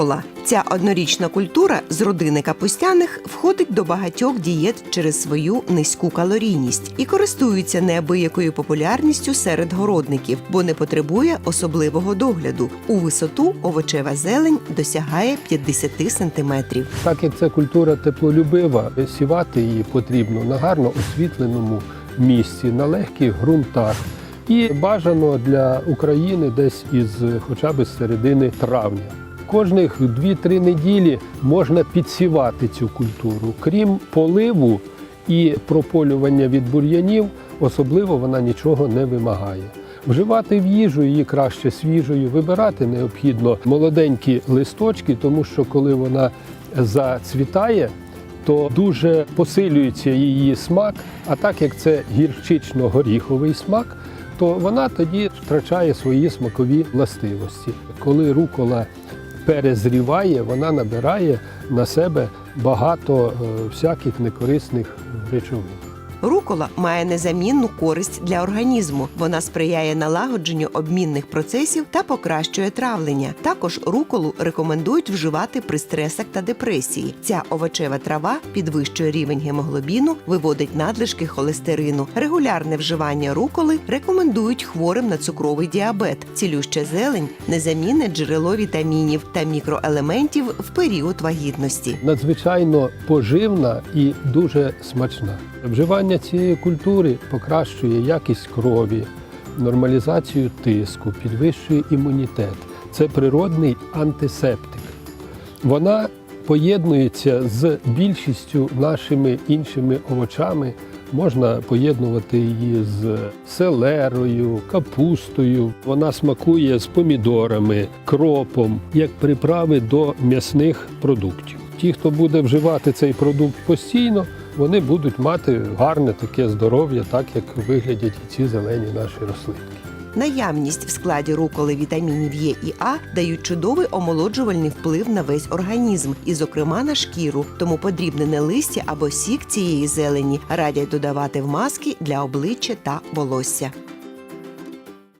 Рукола. Ця однорічна культура з родини капустяних входить до багатьох дієт через свою низьку калорійність і користується неабиякою популярністю серед городників, бо не потребує особливого догляду. У висоту овочева зелень досягає 50 сантиметрів. Так як це культура теплолюбива, сівати її потрібно на гарно освітленому місці, на легких ґрунтах. І бажано для України десь із хоча б з середини травня. Кожних 2-3 неділі можна підсівати цю культуру. Крім поливу і прополювання від бур'янів, особливо вона нічого не вимагає. Вживати в їжу її краще свіжою, вибирати необхідно молоденькі листочки, тому що коли вона зацвітає, то дуже посилюється її смак. А так як це гірчично-горіховий смак, то вона тоді втрачає свої смакові властивості. Коли рукола перезріває, вона набирає на себе багато е, всяких некорисних речовин. Рукола має незамінну користь для організму. Вона сприяє налагодженню обмінних процесів та покращує травлення. Також руколу рекомендують вживати при стресах та депресії. Ця овочева трава підвищує рівень гемоглобіну, виводить надлишки холестерину. Регулярне вживання руколи рекомендують хворим на цукровий діабет. Цілюща зелень незамінне джерело вітамінів та мікроелементів в період вагітності. надзвичайно поживна і дуже смачна. Вживання цієї культури покращує якість крові, нормалізацію тиску, підвищує імунітет. Це природний антисептик. Вона поєднується з більшістю нашими іншими овочами. Можна поєднувати її з селерою, капустою. Вона смакує з помідорами, кропом, як приправи до м'ясних продуктів. Ті, хто буде вживати цей продукт постійно, вони будуть мати гарне таке здоров'я, так як виглядять ці зелені наші рослинки. Наявність в складі руколи вітамінів Є і А дають чудовий омолоджувальний вплив на весь організм, і, зокрема, на шкіру. Тому подрібнене листя або сік цієї зелені радять додавати в маски для обличчя та волосся.